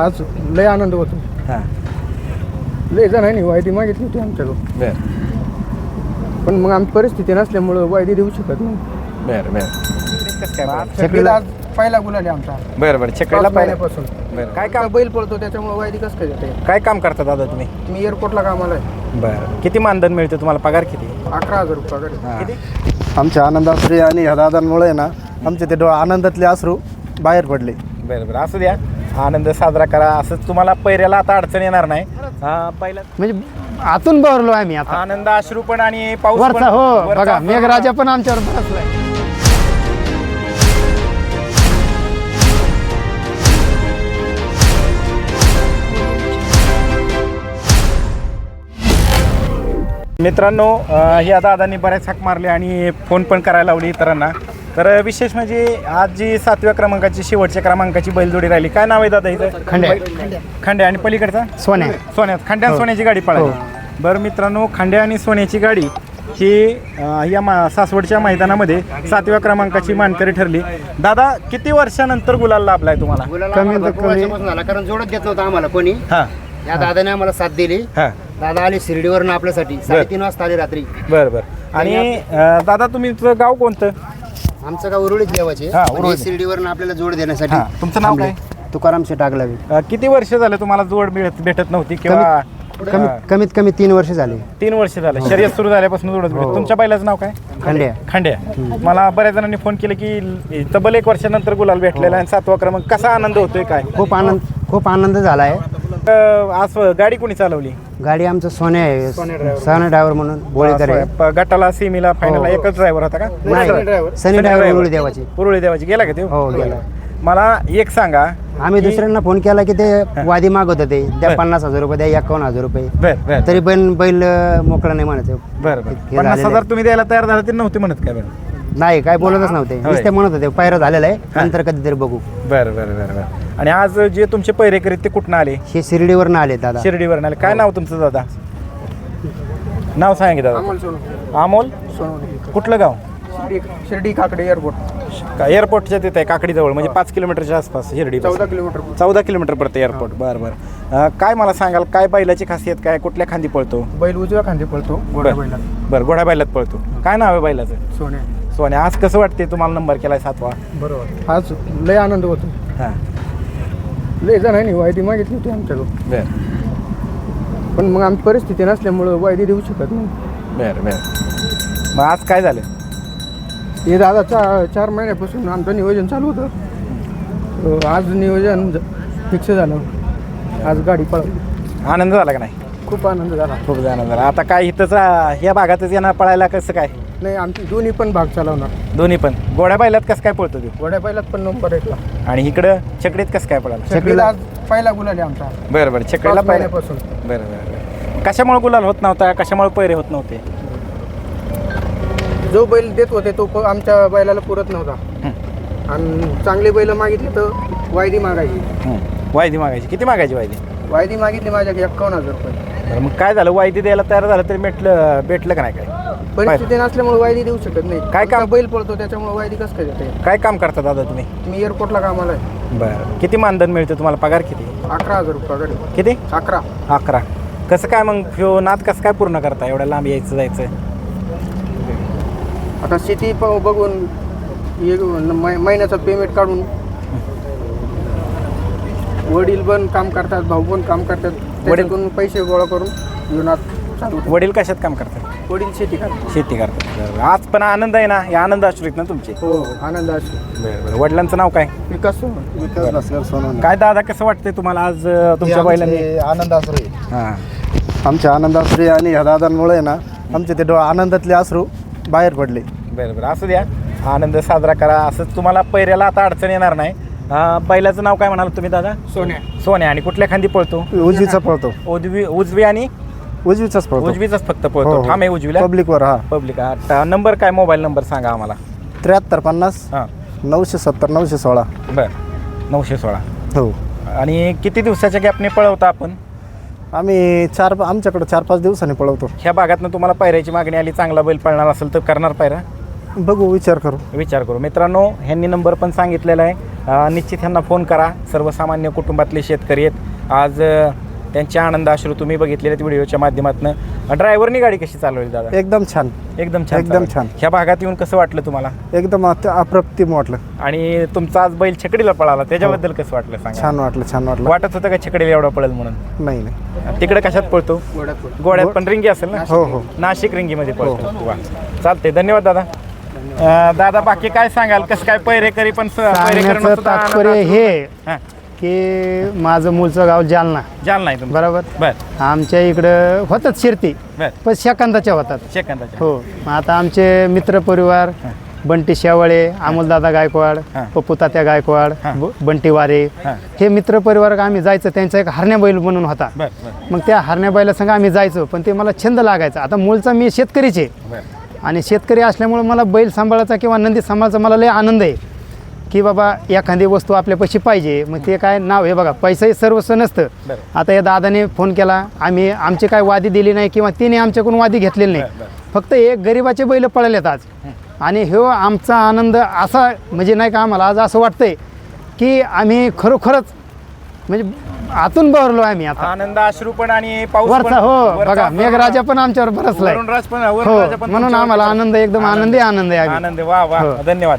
आज लय आनंद होतो. हां. लय जणांनी वायदी मागितली होती आमच्याकडं बर. पण मग आमची परिस्थिती नसल्यामुळं वायदी देऊ शकत नाही. बर बर. कसं काय बरं? छकडीला आज पहिला गुलाल आहे आमचा. बरं बरं. छकडीला पाच पाहिलं. महिन्यापासून. बरं. काय काय बैल पळतो त्याच्यामुळे वायदी कसं काय देते? काय काम करता दादा तुम्ही? मी एअरपोर्टला कामाला आहे. बरं. किती मानधन मिळतं तुम्हाला? पगार किती? अकरा हजार रुपये पगार आहे. किती? आमच्या आनंदाश्री आणि ह्या दादांमुळे ना आमचे ते डो आनंदातले अश्रू बाहेर पडले. बरं बरं. असू द्या. आनंद साजरा करा. असं तुम्हाला पैऱ्याला आता अडचण येणार नाही. हा, पहिला म्हणजे आतून भरलो आम्ही आता. आनंद अश्रू पण आणि पाऊस पण वरचा हो वरचा बघा पण- मेघराजा पण आमच्यावर बसलाय. मित्रांनो अ, या दादांनी बऱ्याच हाक मारले आणि फोन पण करायला लावली इतरांना. तर विशेष म्हणजे आज जी सातव्या क्रमांकाची शेवटच्या क्रमांकाची बैलजोडी राहिली. काय नाव आहे दादा इथं? खंड्या. खंड्या आणि पलीकडचा? सोन्या. सोन्यात खंड्या आणि सोन्याची गाडी पळाली. बरं मित्रांनो खंड्या आणि सोन्याची गाडी ही अ, या मा सासवडच्या मैदानामध्ये सातव्या क्रमांकाची मानकरी ठरली. दादा किती वर्षानंतर गुलाल लाभलाय तुम्हाला? कमी तर कमी. झाला कारण जोडत घेतलं होतं आम्हाला कोणी. हां. या दादाने आम्हाला साथ दिली. हां. दादा आले शिर्डीवरून आपल्यासाठी. साडेतीन वाजता आले रात्री. बरं बरं. आणि अ, दादा तुम्ही तुझं गाव कोणतं? आमचं गाव उरुळीत देवाचे हा, उरुळीत. शिर्डीवरून आपल्याला जोड देण्यासाठी हां तुमचं नाव काय? तुकाराम शेठ टाकलावी अ, किती वर्ष झालं तुम्हाला जोड मिळत भेटत नव्हती किंवा कमीत कमीत कमी तीन वर्ष झाले. तीन वर्ष झालं. शर्यत सुरू झाल्यापासून जोडत भेटत. तुमच्या बैलाचं नाव काय? खंड्या. खंड्या. मला बऱ्याच जणांनी फोन केले की तब्बल एक वर्षानंतर गुलाल भेटलेला आहे आणि सातवा क्रमांक कसा आनंद होतोय काय? खूप आनंद खूप आनंद झाला आहे आज गाडी कोणी चालवली? गाडी आमचं सोन्या आहे. सोन्या ड्रायव्हर म्हणून. बोळेकर आहे. प- गटाला सेमीला फायनल एकच ड्रायव्हर होता का? नाही सनी ड्रायव्हर उरुळी देवाचे उरुळी देवाची गेला का ते हो, गेला. मला एक सांगा आम्ही दुसऱ्यांना फोन केला की ते वादी मागत होते. द्या. पन्नास हजार रुपये द्या एकावन्न हजार रुपये. बर बर. तरी पण बैल अं, मोकळा नाही म्हणायचं बर बर. हे पन्नास झालेलं हजार आहे. तुम्ही द्यायला तयार झाला ते नव्हते म्हणत काय बरं? नाही काय बोलतच नव्हते. होय. नुसते म्हणत होते पायरा झालेला आहे नंतर कधीतरी बघू. बरं बरं बरं बरं. आणि आज जे तुमचे पैरेकरी ते कुठनं आले? हे शिर्डीवरून आले दादा. शिर्डीवर आले. काय नाव तुमचं दादा? नाव सांगा दादा. अमोल कुठलं गाव? शिर्डी शिर्डी काकडे एअरपोर्ट का एअरपोर्टच्या तिथे आहे काकडीजवळ म्हणजे पाच किलोमीटरच्या आसपास शिर्डी चौदा किलोमीटर चौदा किलोमीटर पडतं एअरपोर्ट बरं बरं. अं, काय मला सांगाल काय बैलाची खासियत काय कुठल्या खांदी पळतो? बैल उजव्या खांदी पळतो गोड्या बरं. बैलात. बरं घोडा बैलात पळतो. काय नाव आहे बैलाचं? सोन्या. सोन्या आज कसं वाटते तुम्हाला नंबर केलाय सातवा? बरोबर. आज लय आनंद होतो. हां. लय जणांनी वायदी मागितली होती आमच्याकडं बरं. पण मग आमची परिस्थिती नसल्यामुळं वायदी देऊ शकत नाही. बरं बरं. मग आज काय झालं? हे दादा चा चार महिन्यापासून आमचं नियोजन चालू होतं. अं, आज नियोजन फिक्स झालं. आज गाडी पळवली. आनंद झाला का नाही? खूप आनंद झाला. खूप आनंद झाला. आता काय इथंच ह्या भागातच येणार पळायला कसं काय? नाही आमची दोन्ही पण भाग चालवणार. दोन्ही पण. गोड्या बैलात कसं काय पळतो तू? गोड्या बैलात पण नंबर एकला आणि इकडं छकडीत कसं काय पळाला? छकडीला आज पहिला गुलाल आहे आमचा. बरं बरं. छकडीला पाच पहिला महिन्यापासून. बरं बरं बरं. कशामुळे गुलाल होत नव्हता? कशामुळे पैरे होत नव्हते? जो बैल देत होते तो प- आमच्या बैलाला पुरत नव्हता. आणि चांगले बैल मागितले तर वायदी मागायची. हं. वायदी मागायची. किती मागायची वायदी? वायदी मागितली माझ्या एक्कावन्न हजार रुपये. बरं मग काय झालं? वायदी द्यायला तयार झालं तरी भेटलं भेटलं का नाही काय? परिस्थिती नसल्यामुळे वायदी देऊ शकत नाही काय काम? आमचा बैल पळतो त्याच्यामुळे वायदी कसं काय देते काय काम करता दादा तुम्ही? मी एअरपोर्टला कामाला आहे. बरं. किती मानधन मिळतं तुम्हाला? पगार किती? अकरा हजार रुपये पगार आहे. किती? अकरा. अकरा. कसं काय मग ह्यो नाद कसं काय पूर्ण करता? एवढ्या लांब यायचं जायचं? आता शेती प- बघून एक मै- महिन्याचं पेमेंट काढून वडील पण काम करतात भाऊ पण काम करतात. त्याच्याकडून पैसे गोळा करून ठेवतो. वडील कशात काम करतात? वडील शेती करतात. शेती करतात. बरं. आज पण आनंद आहे ना? या आनंद असू ना तुमचे? हो आनंद असतो बरं बरं. वडिलांचं नाव काय? विकास सोनवणे. विकास भास्कर सोनवणे. काय दादा कसं वाटतंय तुम्हाला आज अं, हे तुमच्या बैलांनी? आमचे आनंदाश्री हां. आमच्या आनंदाश्री आणि ह्या दादांमुळे ना आमचे ते डो आनंदातले अश्रू बाहेर पडले. बरं बरं. असू द्या. आनंद साजरा करा. असं तुम्हाला पैऱ्याला आता अडचण येणार नाही. अं, बैलाचं नाव काय म्हणाल तुम्ही दादा? सोन्या. सोन्या. आणि कुठल्या खांदी पळतो? उजवीचा पळतो. उजवी उजवी आणि उजवीचाच पळतो. उजवीचाच फक्त हो, पळतो. हो. ठाम आहे उजवीला? पब्लिकवर हा. पब्लिक आता नंबर काय मोबाईल नंबर सांगा आम्हाला? त्र्याहत्तर पन्नास हां. नऊशे सत्तर नऊशे सोळा. बरं. नऊशे सोळा. हो. आणि किती दिवसाच्या गॅपने पळवता आपण? आम्ही चार आमच्याकडे चार पाच दिवसांनी पळवतो. ह्या भागातनं तुम्हाला पायऱ्याची मागणी आली चांगला बैल पळणार असेल तर करणार पायरा? बघू विचार करू. विचार करू. मित्रांनो ह्यांनी नंबर पण सांगितलेला आहे. अ, निश्चित ह्यांना फोन करा. सर्वसामान्य कुटुंबातले शेतकरी आहेत. आज अ, त्यांचे आनंद अश्रू तुम्ही बघितलेले आहेत व्हिडिओच्या माध्यमातून. ड्रायव्हरनी गाडी कशी चालवली दादा? एकदम छान. एकदम छान एकदम. छान. ह्या भागात येऊन कसं वाटलं तुम्हाला? एकदम अप्रतिम वाटलं. आणि तुमचा आज बैल छकडीला पळाला त्याच्याबद्दल कसं वाटलं सांगा? छान वाटलं छान वाटलं. वाटत होतं का छकडीला एवढा पळेल म्हणून? नाही नाही. तिकडे कशात पळतो? गोड्यात पण रिंगी असेल ना? हो हो. नाशिक रिंगीमध्ये पळतो. वा. चालते धन्यवाद दादा. अं, दादा बाकी काय सांगाल? कसं काय पैरेकरी पण स- सांगण्याचं आनंद तात्पर्य असतो. हे हां, की माझं मूळचं गाव जालना. जाल नाही तुम्ही बरोबर? बर. आमच्या इकडं होतात शिरती बर. पण सेकंदाच्या होतात. सेकंदाच्या हो. मग आता आमचे मित्र परिवार बंटी शेवाळे अमोलदादा गायकवाड हां. पप्पू तात्या गायकवाड. ब- बंटी वारे हां. हे मित्र परिवार आम्ही जायचं त्यांचा एक हरण्या बैल म्हणून होता. बर बर. मग त्या हरण्या बैला संग आम्ही जायचो पण ते मला छंद लागायचा. आता मूळचा मी शेतकरीचे. बर. आणि शेतकरी असल्यामुळे मला बैल सांभाळायचा किंवा नंदी सांभाळायचा मला लय आनंद आहे. की बाबा एखादी वस्तू आपल्यापाशी पाहिजे मग ते काय नाव हे बघा पैसाही सर्वस्व नसतं. आता या दादाने फोन केला आम्ही आमची काय वादी दिली नाही किंवा तिने आमच्याकडून वादी घेतलेली नाही. फक्त एक गरिबाचे बैल पळलेत आज. आणि ह्यो आमचा आनंद असा म्हणजे नाही का आम्हाला आज असं वाटतंय की आम्ही खरोखरच म्हणजे आतून बहरलो आम्ही आता. आनंद अश्रू पण आणि पाऊस वरचा हो बघा मेघराजा पण आमच्यावर बरसलाय. हो म्हणून आम्हाला. आनंद एकदम आनंदी. आनंद आहे आनंद वा वा. हो. धन्यवाद.